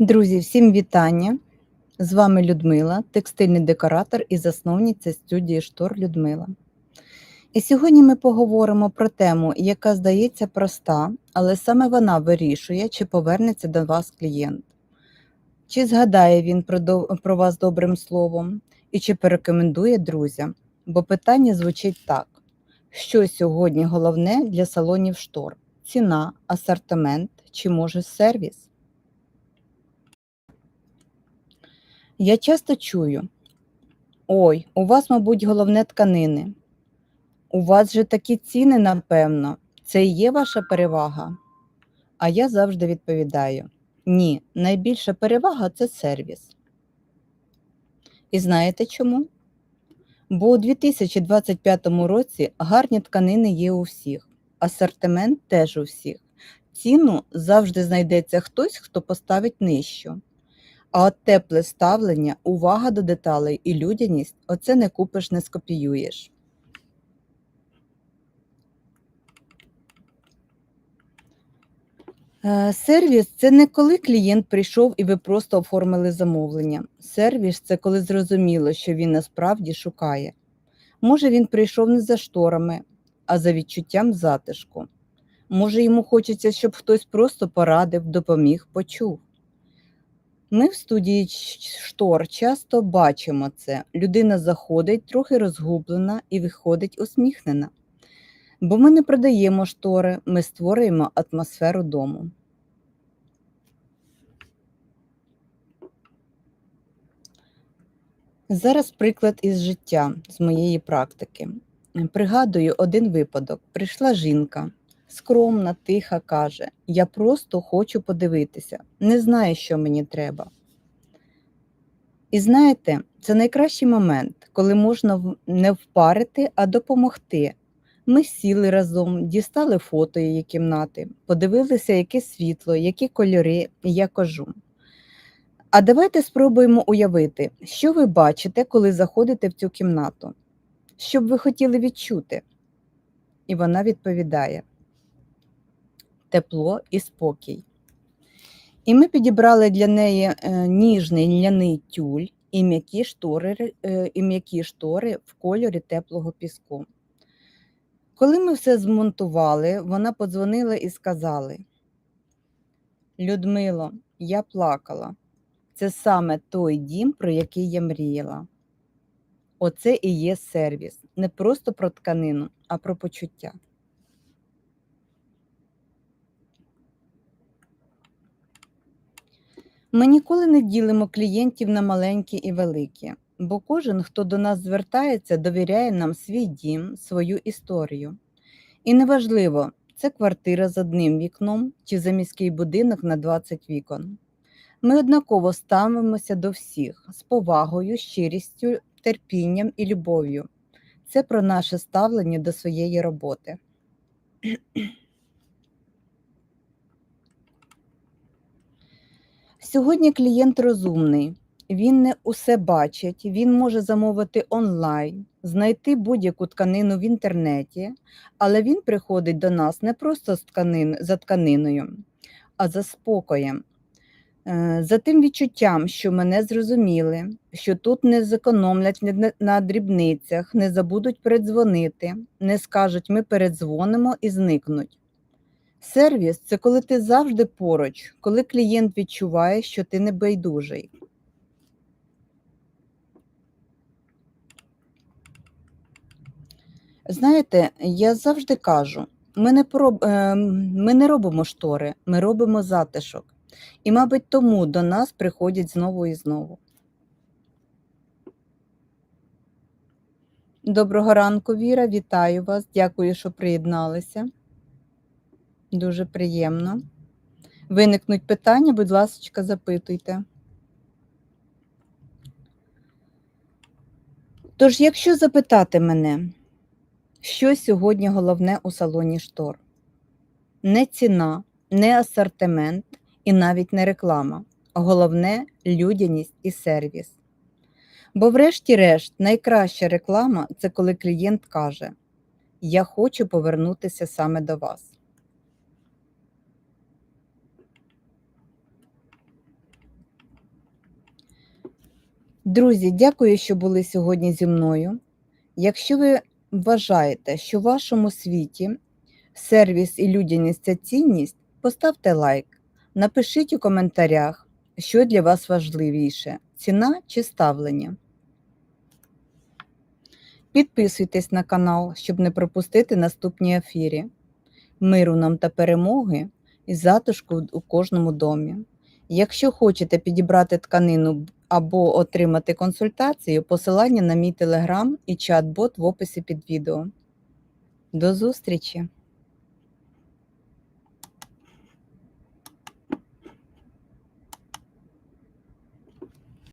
Друзі, всім вітання! З вами Людмила, текстильний декоратор і засновниця студії Штор Людмила. І сьогодні ми поговоримо про тему, яка здається проста, але саме вона вирішує, чи повернеться до вас клієнт, чи згадає він про, вас добрим словом, і чи порекомендує друзям. Бо питання звучить так: що сьогодні головне для салонів штор? Ціна, асортимент чи може сервіс? Я часто чую: ой, у вас, мабуть, головне тканини. У вас же такі ціни, напевно, це і є ваша перевага. А я завжди відповідаю: ні, найбільша перевага це сервіс. І знаєте чому? Бо у 2025 році гарні тканини є у всіх, асортимент теж у всіх. Ціну завжди знайдеться хтось, хто поставить нижчу. А от тепле ставлення, увага до деталей і людяність оце не купиш, не скопіюєш. Е, Сервіс це не коли клієнт прийшов і ви просто оформили замовлення. Сервіс це коли зрозуміло, що він насправді шукає. Може, він прийшов не за шторами, а за відчуттям затишку. Може, йому хочеться, щоб хтось просто порадив, допоміг, почув. Ми в студії штор часто бачимо це. Людина заходить трохи розгублена і виходить усміхнена. Бо ми не продаємо штори, ми створюємо атмосферу дому. Зараз приклад із життя, з моєї практики. Пригадую один випадок. Прийшла жінка, скромна, тиха, каже: Я просто хочу подивитися, не знаю, що мені треба. І знаєте, це найкращий момент, коли можна не впарити, а допомогти. Ми сіли разом, дістали фото її кімнати, подивилися, яке світло, які кольори, і я кажу. А давайте спробуємо уявити, що ви бачите, коли заходите в цю кімнату. Що б ви хотіли відчути? І вона відповідає: тепло і спокій. І ми підібрали для неї е, ніжний ляний тюль і м'які штори, е, і м'які штори в кольорі теплого піску. Коли ми все змонтували, вона подзвонила і сказала: Людмило, я плакала. Це саме той дім, про який я мріяла. Оце і є сервіс. Не просто про тканину, а про почуття. Ми ніколи не ділимо клієнтів на маленькі і великі, бо кожен, хто до нас звертається, довіряє нам свій дім, свою історію. І неважливо, це квартира з одним вікном чи заміський будинок на 20 вікон. Ми однаково ставимося до всіх з повагою, щирістю, терпінням і любов'ю. Це про наше ставлення до своєї роботи. Сьогодні клієнт розумний, він не усе бачить, він може замовити онлайн, знайти будь-яку тканину в інтернеті, але він приходить до нас не просто з тканин, за тканиною, а за спокоєм. Е, За тим відчуттям, що мене зрозуміли, що тут не зекономлять на- на дрібницях, не забудуть передзвонити, не скажуть ми передзвонимо і зникнуть. Сервіс це коли ти завжди поруч, коли клієнт відчуває, що ти не байдужий. Знаєте, я завжди кажу: ми не, пороб... е, ми не робимо штори, ми робимо затишок. І, мабуть, тому до нас приходять знову і знову. Доброго ранку, Віра, вітаю вас. Дякую, що приєдналися. Дуже приємно. Виникнуть питання, будь ласка, запитуйте. Тож, якщо запитати мене, що сьогодні головне у салоні штор? Не ціна, не асортимент і навіть не реклама. Головне людяність і сервіс. Бо, врешті-решт, найкраща реклама це коли клієнт каже: Я хочу повернутися саме до вас. Друзі, дякую, що були сьогодні зі мною. Якщо ви вважаєте, що в вашому світі сервіс і людяність це цінність, поставте лайк, напишіть у коментарях, що для вас важливіше ціна чи ставлення. Підписуйтесь на канал, щоб не пропустити наступні ефірі. Миру нам та перемоги і затишку у кожному домі. Якщо хочете підібрати тканину або отримати консультацію, посилання на мій телеграм і чат-бот в описі під відео. До зустрічі!